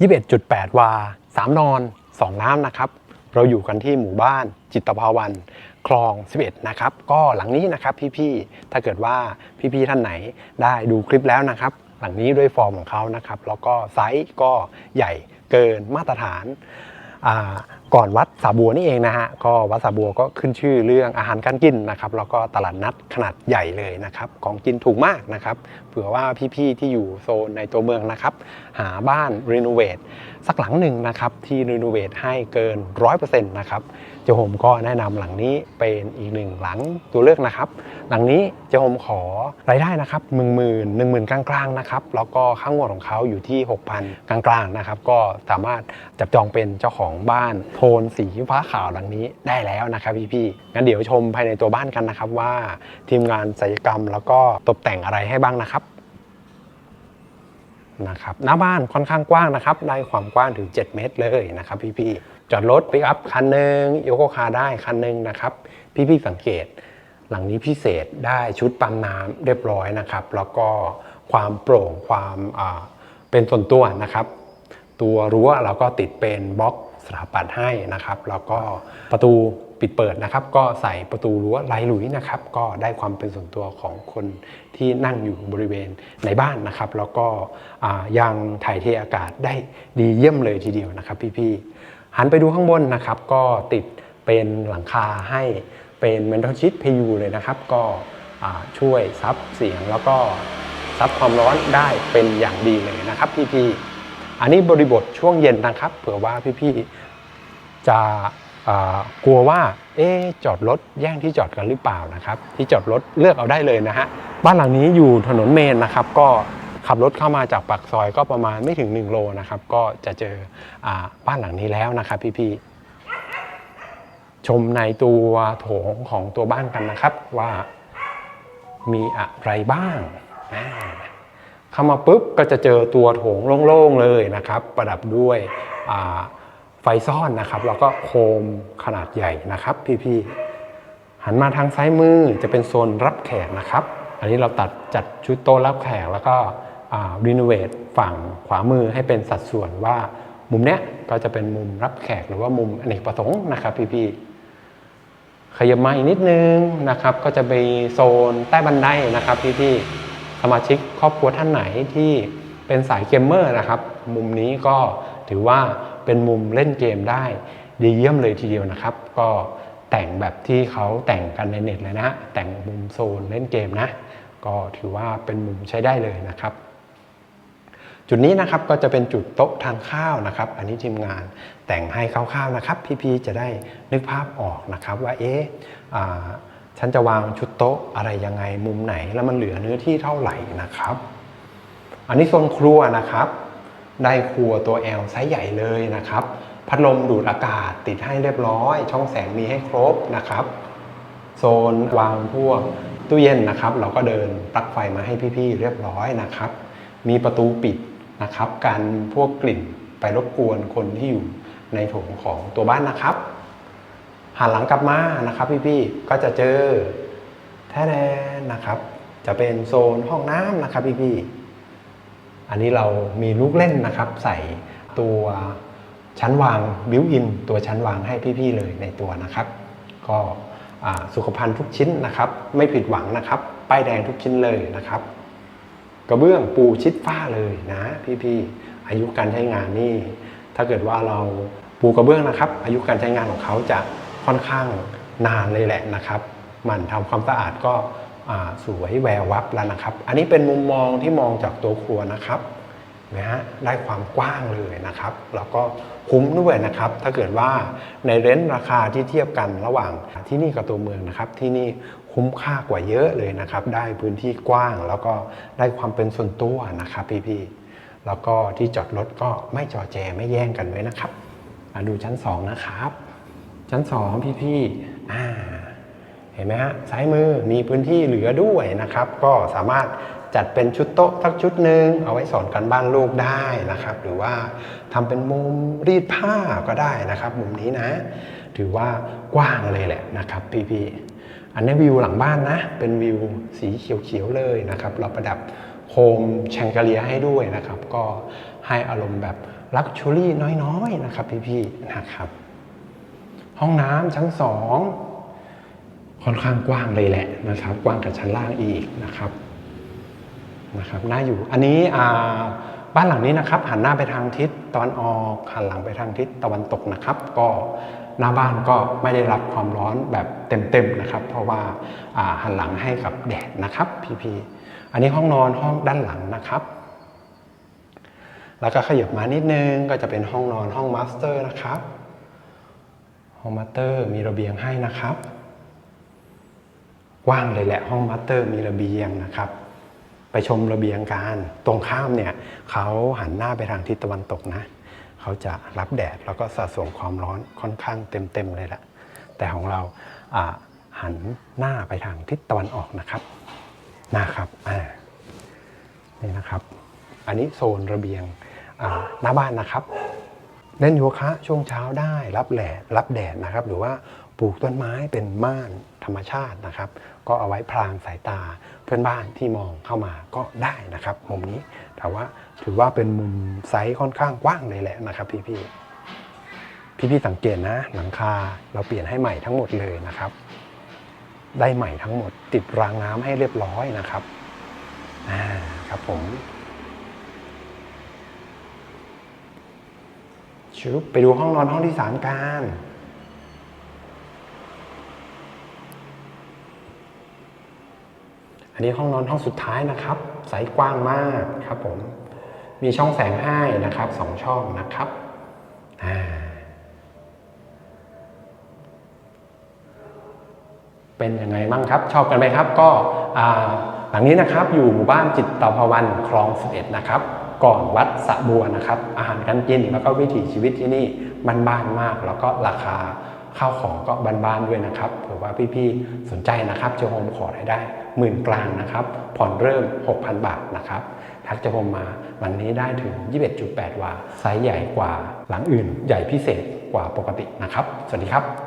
21.8 วา 3 นอน 2 น้ำนะครับ เราอยู่กันที่หมู่บ้านจิตภาวันคลอง 11 นะครับ ก็หลังนี้นะครับพี่ๆ ถ้าเกิดว่าพี่ๆ ท่านไหนได้ดูคลิปแล้วนะครับ หลังนี้ด้วยฟอร์มของเขานะครับ แล้วก็ไซส์ก็ใหญ่เกินมาตรฐานก่อนวัดสาบัวนี่เองนะฮะก็วัดสาบัวก็ขึ้นชื่อเรื่องอาหารการกินนะครับแล้วก็ตลาดนัดขนาดใหญ่เลยนะครับของกินถูกมากนะครับเผื่อว่าพี่ๆที่อยู่โซนในตัวเมืองนะครับหาบ้านรีโนเวทสักหลังหนึ่งนะครับที่รีโนเวทให้เกิน 100%นะครับเจ้าโฮมก็แนะนำหลังนี้เป็นอีกหนึ่งหลังตัวเลือกนะครับหลังนี้เจ้าโฮมขอรายได้นะครับหมื่นหมื่นหนึ่งหมื่นกลางๆนะครับแล้วก็ค่างวดของเขาอยู่ที่ 6,000 กลางๆนะครับก็สามารถจับจองเป็นเจ้าของบ้านโทนสีฟ้าขาวหลังนี้ได้แล้วนะครับพี่ๆงั้นเดี๋ยวชมภายในตัวบ้านกันนะครับว่าทีมงานศัลยกรรมแล้วก็ตกแต่งอะไรให้บ้างนะครับนะครับหน้าบ้านค่อนข้างกว้างนะครับได้ความกว้างถึง 7 เมตรเลยนะครับพี่ๆจอดรถปิกอัพคันหนึ่งโยโกคาได้คันหนึ่งนะครับ พี่ๆสังเกต หลังนี้พิเศษได้ชุดปั๊มน้ำเรียบร้อยนะครับ แล้วก็ความโปร่งความเป็นส่วนตัวนะครับ ตัวรั้วเราก็ติดเป็นบล็อก สถาปัตย์ให้นะครับแล้วก็ประตูปิดเปิดนะครับ ก็ใส่ประตูรั้วลายหลุยนะครับ ก็ได้ความเป็นส่วนตัวของคนที่นั่งอยู่บริเวณในบ้านนะครับ แล้วก็อ่ายังถ่ายเทอากาศได้ดีเยี่ยมเลยทีเดียวนะครับพี่ๆหันไปดูข้างบนนะครับ ก็ติดเป็นหลังคาให้เป็นเมนทัลชิดพยูเลยนะครับ ก็อ่าช่วยซับเสียงแล้วก็ซับความร้อนได้เป็นอย่างดีเลยนะครับพี่ๆ อันนี้บริบทช่วงเย็นนะครับ เผื่อว่าพี่ๆจะกลัวว่าเอ๊จอดรถแย่งที่จอดกันหรือเปล่านะครับ ที่จอดรถเลือกเอาได้เลยนะฮะบ้านหลังนี้อยู่ถนนเมนนะครับ ก็ขับรถเข้ามาจากปากซอยก็ประมาณไม่ถึง 1 โลนะครับ ก็จะเจออบ้านหลังนี้แล้วนะครับพี่ๆชมในตัวโถงของตัวบ้านกันนะครับว่ามีอะไรบ้างอ่า เข้ามาปุ๊บก็จะเจอตัวโถงโล่งๆเลยนะครับ ประดับด้วยไฟซ่อนนะครับ แล้วก็โคมขนาดใหญ่นะครับ พี่ๆหันมาทางซ้ายมือจะเป็นโซนรับแขกนะครับ อันนี้เราตัดจัดชุดโต๊ะรับแขกแล้วก็รีโนเวทฝั่งขวามือให้เป็นสัดส่วนว่ามุมเนี้ยก็จะเป็นมุมรับแขกหรือว่ามุมอเนกประสงค์นะครับ พี่ๆขยับมาอีกนิดนึงนะครับ ก็จะมีโซนใต้บันไดนะครับ พี่ๆ มาชิกครอบครัวท่านไหนที่เป็นสายเกมเมอร์นะครับ มุมนี้ก็ถือว่าเป็นมุมเล่นเกมได้ดีเยี่ยมเลยทีเดียวนะครับ ก็แต่งแบบที่เขาแต่งกันในเน็ตเลยนะ แต่งมุมโซนเล่นเกมนะ ก็ถือว่าเป็นมุมใช้ได้เลยนะครับ จุดนี้นะครับก็จะเป็นจุดโต๊ะทานข้าวนะครับ อันนี้ทีมงานแต่งให้คร่าวๆนะครับ พี่ๆจะได้นึกภาพออกนะครับว่าเอ๊ะ ฉันจะวางชุดโต๊ะอะไรยังไงมุมไหนแล้วมันเหลือเนื้อที่เท่าไหร่นะครับ อันนี้โซนครัวนะครับ ได้ครัวตัว L ไซส์ใหญ่เลยนะครับ พัดลมดูดอากาศติดให้เรียบร้อย ช่องแสงมีให้ครบนะครับ โซนวางพวกตู้เย็นนะครับ เราก็เดินปลั๊กไฟมาให้พี่ๆเรียบร้อยนะครับ มีประตูปิดนะครับการพวกกลิ่นไปรบกวนคนที่อยู่ในโถงของตัวบ้านนะครับ หันหลังกลับมานะครับพี่ๆก็จะเจอแท้แน่นะครับ จะเป็นโซนห้องน้ำนะครับพี่ๆอันนี้เรามีลูกเล่นนะครับ ใส่ตัวชั้นวางบิวอินตัวชั้นวางให้พี่ๆเลยในตัวนะครับ ก็สุขภัณฑ์ทุกชิ้นนะครับ ไม่ผิดหวังนะครับ ป้ายแดงทุกชิ้นเลยนะครับ กระเบื้องปูชิดฝ้าเลยนะพี่ๆอายุการใช้งานนี่ถ้าเกิดว่าเราปูกระเบื้องนะครับ อายุการใช้งานของเขาจะ ค่อนข้างนานเลยแหละนะครับ มันทำความสะอาดก็สวยแวววับแล้วนะครับ อันนี้เป็นมุมมองที่มองจากตัวครัวนะครับนะฮะได้ความกว้างเลยนะครับ แล้วก็คุ้มด้วยนะครับ ถ้าเกิดว่าในเรนต์ราคาที่เทียบกันระหว่างที่นี่กับตัวเมืองนะครับ ที่นี่คุ้มค่ากว่าเยอะเลยนะครับ ได้พื้นที่กว้างแล้วก็ได้ความเป็นส่วนตัวนะครับพี่ๆแล้วก็ที่จอดรถก็ไม่จอแจไม่แย่งกันไว้นะครับมาดูชั้น 2 นะครับ ชั้น2พี่ๆอ่าเห็นไหมฮะซ้ายมือมีพื้นที่เหลือด้วยนะครับ ก็สามารถจัดเป็นชุดโต๊ะสักชุดหนึ่งเอาไว้สอนกันบ้านลูกได้นะครับ หรือว่าทำเป็นมุมรีดผ้าก็ได้นะครับ มุมนี้นะ ถือว่ากว้างเลยแหละนะครับ พี่ๆอันนี้วิวหลังบ้านนะ เป็นวิวสีเขียวๆเลยนะครับ เราประดับโคมแชงกเลียให้ด้วยนะครับ ก็ให้อารมณ์แบบลักชูรี่น้อยๆนะครับ พี่ๆนะครับ ห้องน้ำชั้นสองค่อนข้างกว้างเลยแหละนะครับ กว้างกับชั้นล่างอีกนะครับนะครับน่าอยู่อันนี้บ้านหลังนี้นะครับ หันหน้าไปทางทิศตะวันออกหันหลังไปทางทิศตะวันตกนะครับ ก็หน้าบ้านก็ไม่ได้รับความร้อนแบบเต็มๆนะครับ เพราะว่าอ่าหันหลังให้กับแดดนะครับพี่ๆอันนี้ห้องนอนห้องด้านหลังนะครับ แล้วก็ขยับมานิดนึงก็จะเป็นห้องนอนห้องมาสเตอร์นะครับ ห้องมาสเตอร์มีระเบียงให้นะครับกว้างเลยแหละห้องมาสเตอร์มีระเบียงนะครับ ไปชมระเบียงกันตรงข้ามเนี่ยเขาหันหน้าไปทางทิศตะวันตกนะเขาจะรับแดดแล้วก็สะสมความร้อนค่อนข้างเต็มๆเลยแหละแต่ของเราหันหน้าไปทางทิศตะวันออกนะครับนะครับนี่นะครับ อันนี้โซนระเบียงหน้าบ้านนะครับ เล่นโยคะช่วงเช้าได้รับแดดรับแดดนะครับ หรือว่าปลูกต้นไม้เป็นม่านธรรมชาตินะครับ ก็เอาไว้พรางสายตาเพื่อนบ้านที่มองเข้ามาก็ได้นะครับ มุมนี้แต่ว่าถือว่าเป็นมุมไซส์ค่อนข้างกว้างเลยแหละนะครับพี่พี่พี่พี่สังเกตนะหลังคาเราเปลี่ยนให้ใหม่ทั้งหมดเลยนะครับ ได้ใหม่ทั้งหมด ติดรางน้ำให้เรียบร้อยนะครับอ่าครับผม ชุบไปดูห้องนอนห้องที่สามกันอันนี้ห้องนอนห้องสุดท้ายนะครับไซส์กว้างมากครับผมมีช่องแสงให้นะครับสองช่องนะครับอ่าเป็นยังไงบ้างครับ ชอบกันไหมครับ ก็หลังนี้นะครับอยู่หมู่บ้านจิตตภวันคลอง11นะครับ ก่อนวัดสะบัวนะครับ อาหารการกินแล้วก็วิถีชีวิตที่นี่บ้านๆมาก แล้วก็ราคาข้าวของก็บ้านๆด้วยนะครับเผื่อว่าพี่ๆสนใจนะครับเจะโฮมขอรายได้หมื่นกลางนะครับ ผ่อนเริ่ม 6,000 บาทนะครับทักเจะโฮมมาหลังนี้ได้ถึง 21.8 วา ไซส์ใหญ่กว่าหลังอื่น ใหญ่พิเศษกว่าปกตินะครับ สวัสดีครับ